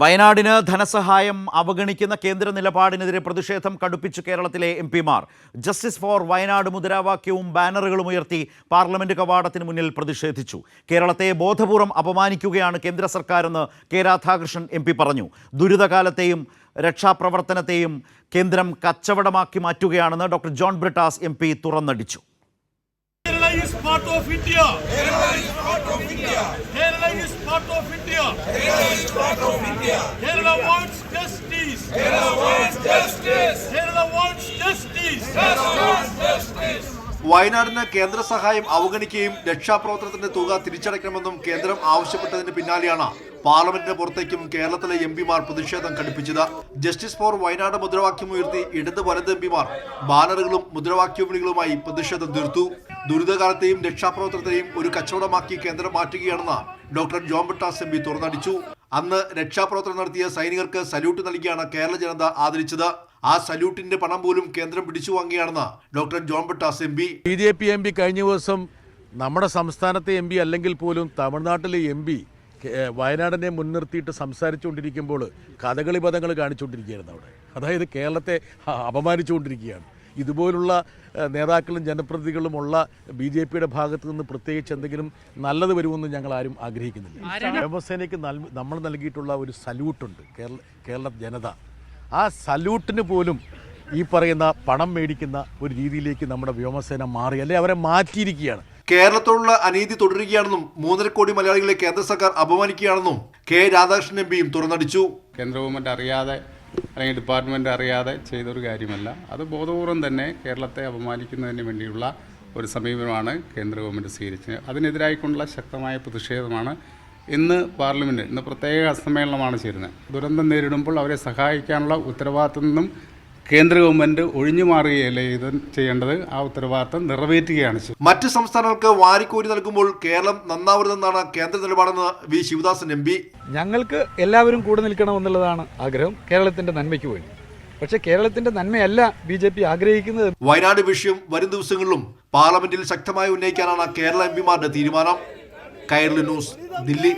വയനാടിന് ധനസഹായം അവഗണിക്കുന്ന കേന്ദ്ര നിലപാടിനെതിരെ പ്രതിഷേധം കടുപ്പിച്ചു കേരളത്തിലെ എം പിമാർ. ജസ്റ്റിസ് ഫോർ വയനാട് മുദ്രാവാക്യവും ബാനറുകളും ഉയർത്തി പാർലമെന്റ് കവാടത്തിന് മുന്നിൽ പ്രതിഷേധിച്ചു. കേരളത്തെ ബോധപൂർവം അപമാനിക്കുകയാണ് കേന്ദ്ര സർക്കാരെന്ന് കെ രാധാകൃഷ്ണൻ എം പി പറഞ്ഞു. ദുരിതകാലത്തെയും രക്ഷാപ്രവർത്തനത്തെയും കേന്ദ്രം കച്ചവടമാക്കി മാറ്റുകയാണെന്ന് doctor John Brittas M P തുറന്നടിച്ചു. Kerala is part of India. Kerala is part of India. Kerala is part of India. Kerala wants justice. Kerala wants justice. Kerala wants justice. Kerala wants justice. വയനാടിന് കേന്ദ്ര സഹായം അവഗണിക്കുകയും രക്ഷാപ്രവർത്തനത്തിന്റെ തുക തിരിച്ചടയ്ക്കണമെന്നും കേന്ദ്രം ആവശ്യപ്പെട്ടതിന് പിന്നാലെയാണ് പാർലമെന്റിന് പുറത്തേക്കും കേരളത്തിലെ എം പിമാർ പ്രതിഷേധം കടുപ്പിച്ചത് ജസ്റ്റിസ് ഫോർ വയനാട് മുദ്രാവാക്യം ഉയർത്തി ഇടത് വലത് എം പിമാർ ബാനറുകളും മുദ്രാവാക്യ വിളികളുമായി പ്രതിഷേധം തീർത്തു ദുരിതകാലത്തെയും രക്ഷാപ്രവർത്തനത്തെയും ഒരു കച്ചവടമാക്കി കേന്ദ്രം മാറ്റുകയാണെന്ന് doctor John Brittas M P തുറന്നടിച്ചു. അന്ന് രക്ഷാപ്രവർത്തനം നടത്തിയ സൈനികർക്ക് സല്യൂട്ട് നൽകിയാണ് കേരള ജനത ആദരിച്ചത്. ആ സല്യൂട്ടിന്റെ പണം പോലും കേന്ദ്രം പിടിച്ചു വാങ്ങിയാണെന്ന് doctor John Brittas M P B J P M P കഴിഞ്ഞ ദിവസം നമ്മുടെ സംസ്ഥാനത്തെ എം പി അല്ലെങ്കിൽ പോലും തമിഴ്നാട്ടിലെ എം പി വയനാടിനെ മുൻനിർത്തിയിട്ട് സംസാരിച്ചുകൊണ്ടിരിക്കുമ്പോൾ കഥകളി പദങ്ങൾ കാണിച്ചുകൊണ്ടിരിക്കുകയായിരുന്നു അവിടെ. അതായത് കേരളത്തെ അപമാനിച്ചുകൊണ്ടിരിക്കുകയാണ്. ഇതുപോലുള്ള നേതാക്കളും ജനപ്രതിനിധികളും ഉള്ള ബി ജെ പിയുടെ ഭാഗത്ത് നിന്ന് പ്രത്യേകിച്ച് എന്തെങ്കിലും നല്ലത് വരുമെന്ന് ഞങ്ങൾ ആരും ആഗ്രഹിക്കുന്നില്ല. വ്യോമസേനയ്ക്ക് നൽ- നമ്മൾ നൽകിയിട്ടുള്ള ഒരു സല്യൂട്ടുണ്ട് കേരള കേരള ജനത. ആ സല്യൂട്ടിന് പോലും ഈ പറയുന്ന പണം മേടിക്കുന്ന ഒരു രീതിയിലേക്ക് നമ്മുടെ വ്യോമസേന മാറി അല്ലെ അവരെ മാറ്റിയിരിക്കുകയാണ്. കേരളത്തോടുള്ള അനീതി തുടരുകയാണെന്നും മൂന്നര കോടി മലയാളികളെ കേന്ദ്ര സർക്കാർ അപമാനിക്കുകയാണെന്നും കെ രാധാകൃഷ്ണൻ എം പിയും തുറന്നടിച്ചു. കേന്ദ്ര ഗവൺമെന്റ് അറിയാതെ അല്ലെങ്കിൽ ഡിപ്പാർട്ട്മെന്റ് അറിയാതെ ചെയ്തൊരു കാര്യമല്ല. അത് ബോധപൂർവം തന്നെ കേരളത്തെ അപമാനിക്കുന്നതിന് വേണ്ടിയുള്ള ഒരു സമീപനമാണ് കേന്ദ്ര ഗവൺമെന്റ് സ്വീകരിച്ചത്. അതിനെതിരായിക്കൊണ്ടുള്ള ശക്തമായ പ്രതിഷേധമാണ് ഇന്ന് പാർലമെന്റ് ഇന്ന് പ്രത്യേക സമ്മേളനമാണ് ചേരുന്നത്. ദുരന്തം നേരിടുമ്പോൾ അവരെ സഹായിക്കാനുള്ള ഉത്തരവാദിത്തം നിന്നും കേന്ദ്ര ഗവൺമെന്റ് ഒഴിഞ്ഞു മാറുകയല്ലേ ഇത് ചെയ്യേണ്ടത്? ആ ഉത്തരവാദിത്തം നിറവേറ്റുകയാണ് മറ്റു സംസ്ഥാനങ്ങൾക്ക് വാരിക്കോരി നൽകുമ്പോൾ കേരളം നന്നാവരുതെന്നാണ് കേന്ദ്ര നിലപാടെന്ന് വി. Sivadasan M P. ഞങ്ങൾക്ക് എല്ലാവരും കൂടെ നിൽക്കണമെന്നുള്ളതാണ് ആഗ്രഹം. കേരളത്തിന്റെ നന്മയ്ക്ക് വേണ്ടി. പക്ഷേ കേരളത്തിന്റെ നന്മയല്ല ബി ജെ പി ആഗ്രഹിക്കുന്നത്. വയനാട് വിഷയം വരും ദിവസങ്ങളിലും പാർലമെന്റിൽ ശക്തമായി ഉന്നയിക്കാനാണ് കേരള എം പിമാരുടെ തീരുമാനം. കൈരളി ന്യൂസ് ദില്ലി.